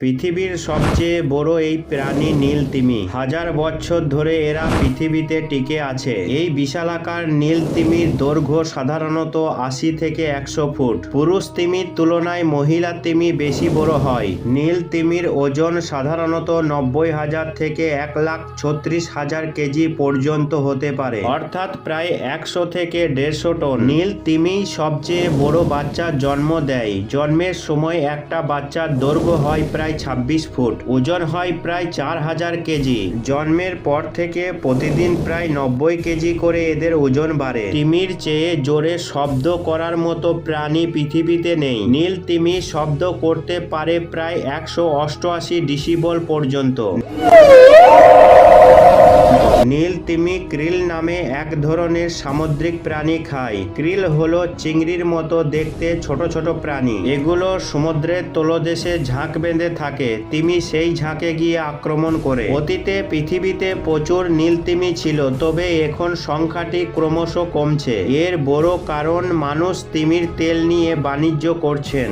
পৃথিবীর সবচেয়ে বড় এই প্রাণী নীল তিমি। হাজার বছর ধরে এরা পৃথিবীতে টিকে আছে। এই বিশালাকার নীল তিমির দৈর্ঘ্য সাধারণত আশি থেকে একশো ফুট। পুরুষ তিমির তুলনায় মহিলা তিমি বেশি বড় হয়। নীল তিমির ওজন সাধারণত নব্বই হাজার থেকে এক লাখ ছত্রিশ হাজার কেজি পর্যন্ত হতে পারে। অর্থাৎ প্রায় একশো থেকে দেড়শো টন। নীল তিমি সবচেয়ে বড় বাচ্চার জন্ম দেয়। জন্মের সময় একটা বাচ্চার দৈর্ঘ্য হয় প্রায় ছাব্বিশ ফুট। ওজন হয় প্রায় চার হাজার কেজি। জন্মের পর থেকে প্রতিদিন প্রায় নব্বই কেজি করে এদের ওজন বাড়ে। তিমির চেয়ে জোরে শব্দ করার মতো প্রাণী পৃথিবীতে নেই। নীল তিমি শব্দ করতে পারে প্রায় একশো অষ্টআশি ডিসিবল পর্যন্ত। নীল তিমি ক্রিল নামে এক ধরনের সামুদ্রিক প্রাণী খায়। ক্রিল হলো চিংড়ির মতো দেখতে ছোট ছোট প্রাণী। এগুলো সমুদ্রের তলদেশে ঝাঁক বেঁধে থাকে। তিমি সেই ঝাঁকে গিয়ে আক্রমণ করে। অতীতে পৃথিবীতে প্রচুর নীল তিমি ছিল, তবে এখন সংখ্যাটি ক্রমশ কমছে। এর বড় কারণ মানুষ তিমির তেল নিয়ে বাণিজ্য করছেন।